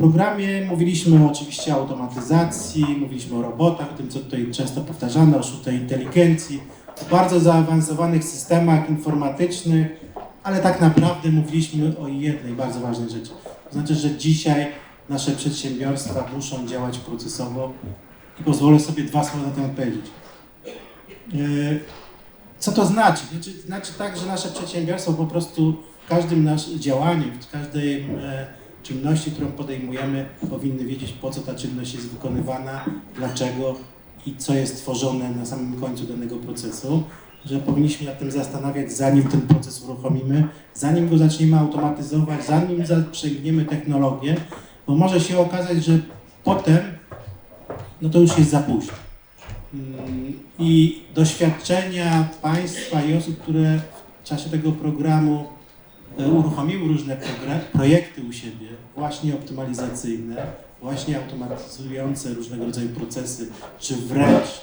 programie mówiliśmy oczywiście o automatyzacji, mówiliśmy o robotach, o tym, co tutaj często powtarzane, o sztucznej inteligencji, o bardzo zaawansowanych systemach informatycznych, ale tak naprawdę mówiliśmy o jednej bardzo ważnej rzeczy. To znaczy, że dzisiaj nasze przedsiębiorstwa muszą działać procesowo i pozwolę sobie dwa słowa na temat powiedzieć. Yy, Co to znaczy? Znaczy, znaczy tak, że nasze przedsiębiorstwo po prostu w każdym naszym działaniu, w każdej e, czynności, którą podejmujemy, powinny wiedzieć, po co ta czynność jest wykonywana, dlaczego i co jest tworzone na samym końcu danego procesu, że powinniśmy nad tym zastanawiać, zanim ten proces uruchomimy, zanim go zaczniemy automatyzować, zanim zaprzęgniemy technologię, bo może się okazać, że potem no to już jest za późno. Mm, I doświadczenia państwa i osób, które w czasie tego programu uruchomiły różne projekty u siebie, właśnie optymalizacyjne, właśnie automatyzujące różnego rodzaju procesy, czy wręcz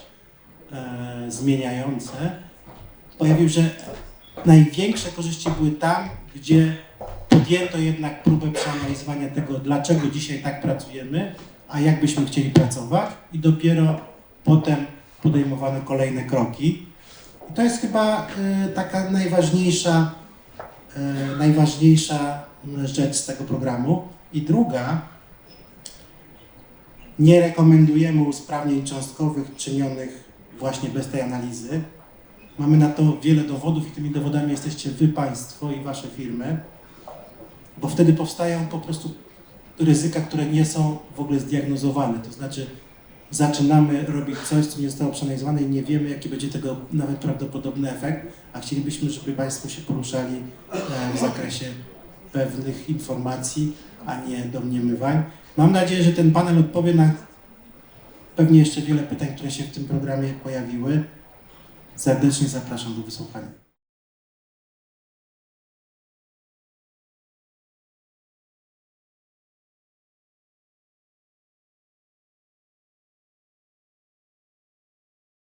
e, zmieniające, pojawił, że największe korzyści były tam, gdzie podjęto jednak próbę przeanalizowania tego, dlaczego dzisiaj tak pracujemy, a jak byśmy chcieli pracować i dopiero potem podejmowano kolejne kroki. I to jest chyba y, taka najważniejsza, najważniejsza y, rzecz z tego programu. I druga, nie rekomendujemy usprawnień cząstkowych czynionych właśnie bez tej analizy. Mamy na to wiele dowodów i tymi dowodami jesteście wy, państwo i wasze firmy, bo wtedy powstają po prostu ryzyka, które nie są w ogóle zdiagnozowane. To znaczy, zaczynamy robić coś, co nie zostało przeanalizowane i nie wiemy, jaki będzie tego nawet prawdopodobny efekt, a chcielibyśmy, żeby Państwo się poruszali e, w zakresie pewnych informacji, a nie domniemywań. Mam nadzieję, że ten panel odpowie na pewnie jeszcze wiele pytań, które się w tym programie pojawiły. Serdecznie zapraszam do wysłuchania.